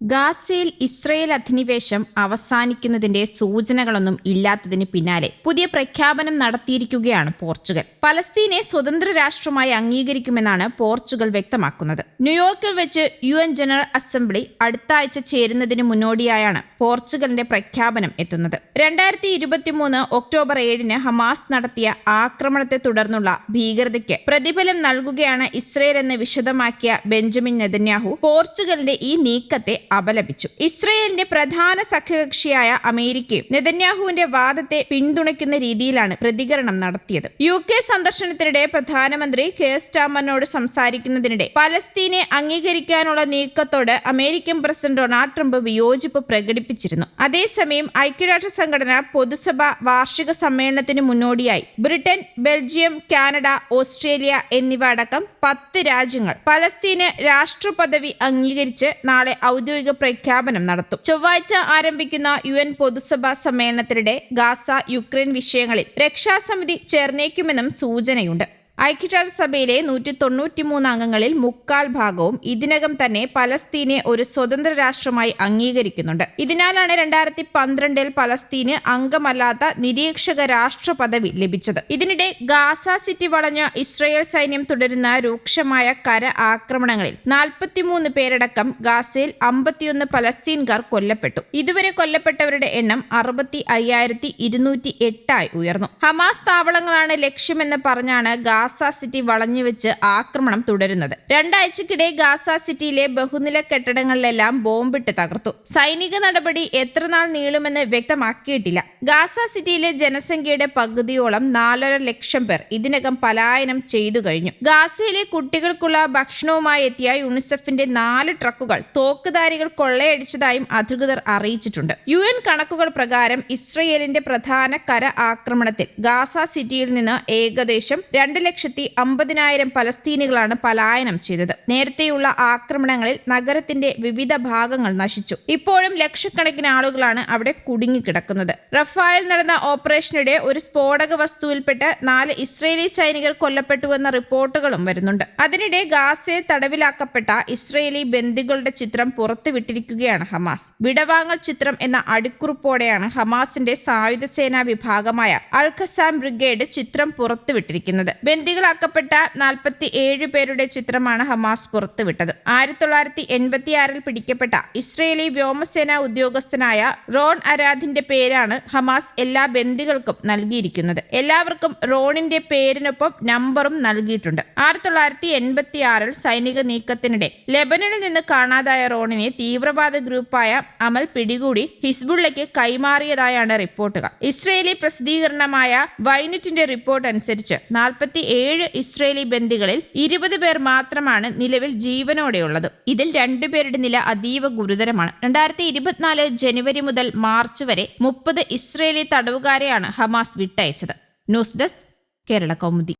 ഗാസയിൽ ഇസ്രയേൽ അധിനിവേശം അവസാനിക്കുന്നതിന്റെ സൂചനകളൊന്നും ഇല്ലാത്തതിന് പിന്നാലെ പുതിയ പ്രഖ്യാപനം നടത്തിയിരിക്കുകയാണ് പോർച്ചുഗൽ. പലസ്തീനെ സ്വതന്ത്ര രാഷ്ട്രമായി അംഗീകരിക്കുമെന്നാണ് പോർച്ചുഗൽ വ്യക്തമാക്കുന്നത്. ന്യൂയോർക്കിൽ വെച്ച് യു ജനറൽ അസംബ്ലി അടുത്ത ആഴ്ച ചേരുന്നതിന് മുന്നോടിയായാണ് പോർച്ചുഗലിന്റെ പ്രഖ്യാപനം എത്തുന്നത്. രണ്ടായിരത്തി ഇരുപത്തിമൂന്ന് ഒക്ടോബർ ഏഴിന് ഹമാസ് നടത്തിയ ആക്രമണത്തെ തുടർന്നുള്ള ഭീകരതയ്ക്ക് പ്രതിഫലം നൽകുകയാണ് ഇസ്രയേൽ എന്ന് വിശദമാക്കിയ ബെഞ്ചമിൻ നെതന്യാഹു പോർച്ചുഗലിന്റെ ഈ നീക്കത്തെ അപലപിച്ചു. ഇസ്രയേലിന്റെ പ്രധാന സഖ്യകക്ഷിയായ അമേരിക്കയും നെതന്യാഹുവിന്റെ വാദത്തെ പിന്തുണയ്ക്കുന്ന രീതിയിലാണ് പ്രതികരണം നടത്തിയത്. യു കെ സന്ദർശനത്തിനിടെ പ്രധാനമന്ത്രി കെ സ്റ്റാമറിനോട് സംസാരിക്കുന്നതിനിടെ പലസ്തീനെ അംഗീകരിക്കാനുള്ള നീക്കത്തോട് അമേരിക്കൻ പ്രസിഡന്റ് ഡൊണാൾഡ് ട്രംപ് വിയോജിപ്പ് പ്രകടിപ്പിച്ചിരുന്നു അതേസമയം ഐക്യരാഷ്ട്ര സംഘടന പൊതുസഭ വാർഷിക സമ്മേളനത്തിന് മുന്നോടിയായി. ബ്രിട്ടൻ ബെൽജിയം കാനഡ ഓസ്ട്രേലിയ എന്നിവ അടക്കം പത്ത് രാജ്യങ്ങൾ പലസ്തീന് രാഷ്ട്രപദവി അംഗീകരിച്ച് നാളെ ഔദ്യോഗിക പ്രഖ്യാപനം നടത്തും. ചൊവ്വാഴ്ച ആരംഭിക്കുന്ന യു എൻ പൊതുസഭാ സമ്മേളനത്തിനിടെ ഗാസ യുക്രൈൻ വിഷയങ്ങളിൽ രക്ഷാസമിതി ചേർന്നേക്കുമെന്നും സൂചനയുണ്ട്. ഐക്യരാഷ്ട്രസഭയിലെ നൂറ്റി തൊണ്ണൂറ്റിമൂന്ന് അംഗങ്ങളിൽ മുക്കാൽ ഭാഗവും ഇതിനകം തന്നെ പലസ്തീനെ ഒരു സ്വതന്ത്ര രാഷ്ട്രമായി അംഗീകരിക്കുന്നുണ്ട്. ഇതിനാലാണ് രണ്ടായിരത്തി പന്ത്രണ്ടിൽ പലസ്തീന് അംഗമല്ലാത്ത നിരീക്ഷക രാഷ്ട്ര പദവി ലഭിച്ചത്. ഇതിനിടെ ഗാസ സിറ്റി വളഞ്ഞ ഇസ്രയേൽ സൈന്യം തുടരുന്ന രൂക്ഷമായ കര ആക്രമണങ്ങളിൽ നാൽപ്പത്തിമൂന്ന് പേരടക്കം ഗാസയിൽ അമ്പത്തിയൊന്ന് പലസ്തീൻകാർ കൊല്ലപ്പെട്ടു. ഇതുവരെ കൊല്ലപ്പെട്ടവരുടെ എണ്ണം അറുപത്തി അയ്യായിരത്തി ഇരുന്നൂറ്റി എട്ടായി ഉയർന്നു. ഹമാസ് താവളങ്ങളാണ് ലക്ഷ്യമെന്ന് പറഞ്ഞാണ് ഗാസ സിറ്റി വളഞ്ഞുവെച്ച് ആക്രമണം തുടരുന്നത്. രണ്ടാഴ്ചക്കിടെ ഗാസ സിറ്റിയിലെ ബഹുനില കെട്ടിടങ്ങളിലെല്ലാം ബോംബിട്ട് തകർത്തു. സൈനിക നടപടി എത്രനാൾ നീളുമെന്ന് വ്യക്തമാക്കിയിട്ടില്ല. ഗാസ സിറ്റിയിലെ ജനസംഖ്യയുടെ പകുതിയോളം നാലര ലക്ഷം പേർ ഇതിനകം പലായനം ചെയ്തു കഴിഞ്ഞു. ഗാസയിലെ കുട്ടികൾക്കുള്ള ഭക്ഷണവുമായി എത്തിയ യുണിസെഫിന്റെ നാല് ട്രക്കുകൾ തോക്കുധാരികൾ കൊള്ളയടിച്ചതായും അധികൃതർ അറിയിച്ചിട്ടുണ്ട്. യു എൻ കണക്കുകൾ പ്രകാരം ഇസ്രയേലിന്റെ പ്രധാന കര ആക്രമണത്തിൽ ഗാസ സിറ്റിയിൽ നിന്ന് ഏകദേശം രണ്ട് ലക്ഷത്തി അമ്പതിനായിരം പലസ്തീനികളാണ് പലായനം ചെയ്തത്. നേരത്തെയുള്ള ആക്രമണങ്ങളിൽ നഗരത്തിന്റെ വിവിധ ഭാഗങ്ങൾ നശിച്ചു. ഇപ്പോഴും ലക്ഷക്കണക്കിന് ആളുകളാണ് അവിടെ കുടുങ്ങിക്കിടക്കുന്നത്. റഫായിൽ നടന്ന ഓപ്പറേഷനിടെ ഒരു സ്ഫോടക വസ്തുവിൽപ്പെട്ട് നാല് ഇസ്രയേലി സൈനികർ കൊല്ലപ്പെട്ടുവെന്ന റിപ്പോർട്ടുകളും വരുന്നുണ്ട്. അതിനിടെ ഗാസയെ തടവിലാക്കപ്പെട്ട ഇസ്രയേലി ബന്ദികളുടെ ചിത്രം പുറത്തുവിട്ടിരിക്കുകയാണ് ഹമാസ്. വിടവാങ്ങൽ ചിത്രം എന്ന അടിക്കുറിപ്പോടെയാണ് ഹമാസിന്റെ സായുധ സേനാ വിഭാഗമായ അൽഖസാം ബ്രിഗേഡ് ചിത്രം പുറത്തുവിട്ടിരിക്കുന്നത്. ബന്ദികളാക്കപ്പെട്ട നാൽപ്പത്തി ഏഴ് പേരുടെ ചിത്രമാണ് ഹമാസ് പുറത്തുവിട്ടത്. ആയിരത്തി തൊള്ളായിരത്തി എൺപത്തിയാറിൽ പിടിക്കപ്പെട്ട ഇസ്രയേലി വ്യോമസേനാ ഉദ്യോഗസ്ഥനായ റോൺ അരാധിന്റെ പേരാണ് ഹമാസ് എല്ലാ ബന്ദികൾക്കും നൽകിയിരിക്കുന്നത്. എല്ലാവർക്കും റോണിന്റെ പേരിനൊപ്പം നമ്പറും നൽകിയിട്ടുണ്ട്. ആയിരത്തി തൊള്ളായിരത്തി എൺപത്തി ആറിൽ സൈനിക നീക്കത്തിനിടെ ലെബനനിൽ നിന്ന് കാണാതായ റോണിനെ തീവ്രവാദ ഗ്രൂപ്പായ അമൽ പിടികൂടി ഹിസ്ബുള്ളയ്ക്ക് കൈമാറിയതായാണ് റിപ്പോർട്ടുകൾ. ഇസ്രയേലി പ്രസിദ്ധീകരണമായ വൈനറ്റിന്റെ റിപ്പോർട്ട് അനുസരിച്ച് നാൽപ്പത്തി ഏഴ് ഇസ്രയേലി ബന്ദികളിൽ ഇരുപത് പേർ മാത്രമാണ് നിലവിൽ ജീവനോടെയുള്ളത്. ഇതിൽ രണ്ടുപേരുടെ നില അതീവ ഗുരുതരമാണ്. രണ്ടായിരത്തി ഇരുപത്തിനാല് ജനുവരി മുതൽ മാർച്ച് വരെ മുപ്പത് ഇസ്രയേലി തടവുകാരെയാണ് Hamas വിട്ടയച്ചത്. News desk Kerala Kaumudi.